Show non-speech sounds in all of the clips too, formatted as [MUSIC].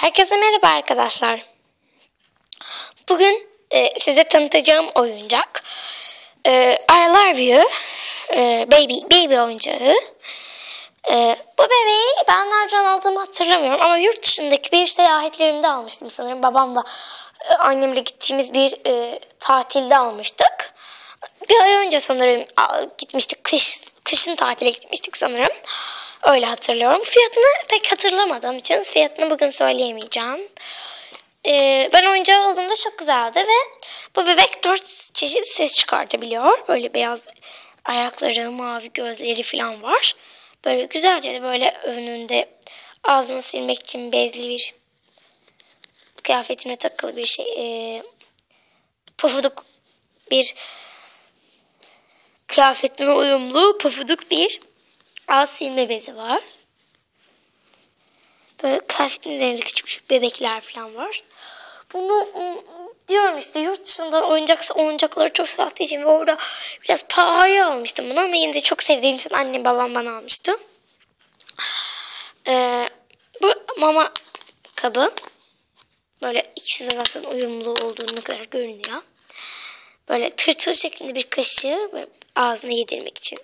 Herkese merhaba arkadaşlar. Bugün e, size tanıtacağım oyuncak e, I Love You e, Baby Baby oyuncağı. E, bu bebeği ben nereden aldığımı hatırlamıyorum ama yurt dışındaki bir seyahatlerimde almıştım sanırım. Babamla e, annemle gittiğimiz bir e, tatilde almıştık. Bir ay önce sanırım gitmiştik kış kışın tatile gitmiştik sanırım. Öyle hatırlıyorum. Fiyatını pek hatırlamadığım için fiyatını bugün söyleyemeyeceğim. Ee, ben oyuncağı aldığımda çok güzeldi ve bu bebek dört çeşit ses çıkartabiliyor. Böyle beyaz ayakları, mavi gözleri falan var. Böyle güzelce de böyle önünde ağzını silmek için bezli bir kıyafetine takılı bir şey. E, pufuduk bir kıyafetine uyumlu pufuduk bir ağız silme bezi var. Böyle kıyafetin üzerinde küçük küçük bebekler falan var. Bunu diyorum işte yurt dışında oyuncaksa oyuncakları çok sattığı için ve orada biraz pahalıya almıştım bunu ama yine de çok sevdiğim için annem babam bana almıştı. Ee, bu mama kabı. Böyle ikisi zaten uyumlu olduğu ne kadar görünüyor. Böyle tırtıl şeklinde bir kaşığı ağzına yedirmek için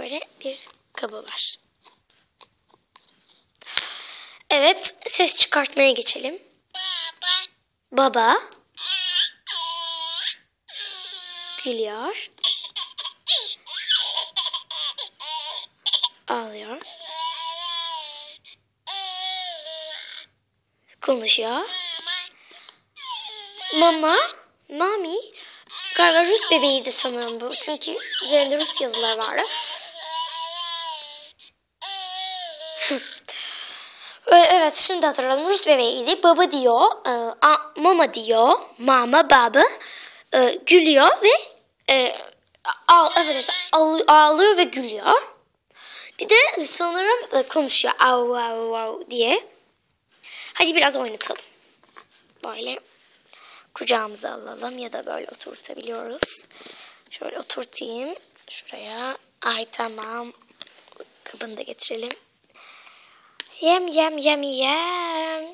böyle bir kabı var. Evet, ses çıkartmaya geçelim. Baba. Baba. Gülüyor. Ağlıyor. Konuşuyor. Mama. Mami. Galiba Rus bebeğiydi sanırım bu. Çünkü üzerinde Rus yazılar vardı. Evet şimdi hatırladım. Rus bebeğiydi. Baba diyor. E, mama diyor. Mama baba. E, gülüyor ve e, ağ, işte, ağ, ağlıyor ve gülüyor. Bir de sanırım e, konuşuyor. Au au au diye. Hadi biraz oynatalım. Böyle kucağımıza alalım ya da böyle oturtabiliyoruz. Şöyle oturtayım. Şuraya. Ay tamam. Kabını da getirelim. Yem yem yem yem.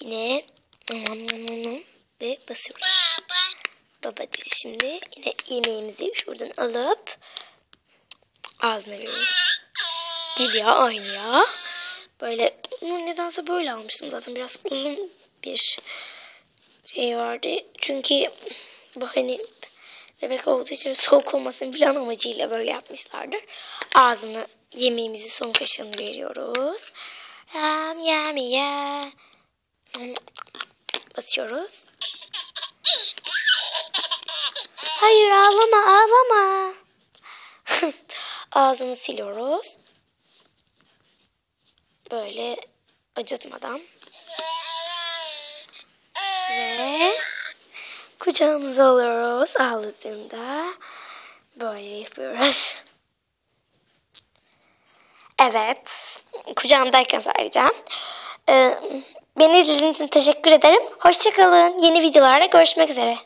Yine ve basıyoruz. Baba dedi şimdi yine yemeğimizi şuradan alıp ağzına veriyorum. Geliyor aynı ya. Böyle nedense böyle almıştım zaten biraz uzun bir şey vardı. Çünkü bu hani bebek olduğu için soğuk olmasın falan amacıyla böyle yapmışlardır. Ağzına yemeğimizi son kaşığını veriyoruz. Yam yam ya. Basıyoruz. Hayır ağlama ağlama. [LAUGHS] Ağzını siliyoruz. Böyle acıtmadan. Ve kucağımıza alıyoruz ağladığında. Böyle yapıyoruz. Evet. Kucağımdayken söyleyeceğim. Ee, beni izlediğiniz için teşekkür ederim. Hoşçakalın. Yeni videolarda görüşmek üzere.